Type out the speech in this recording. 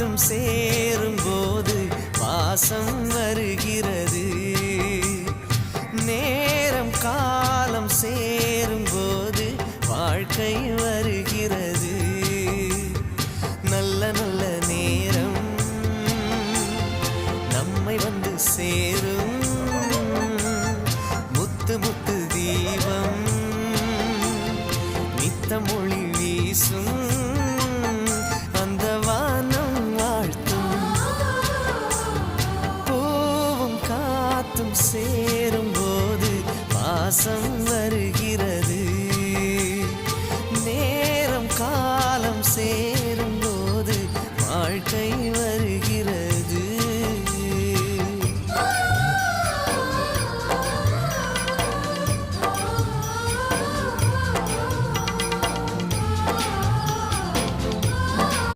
மட்டும் சேரும்போது பாசம் வருகிறது. நேரம் காலம் சேரும்போது வாழ்க்கை வருகிறது. நல்ல நல்ல நேரம் நம்மை வந்து சேரும். முத்து முத்து தீபம் நித்த மொழி பாசம் சேரும் போது பாசம் வருகிறது. நேரம் காலம் சேரும் போது வாழ்க்கை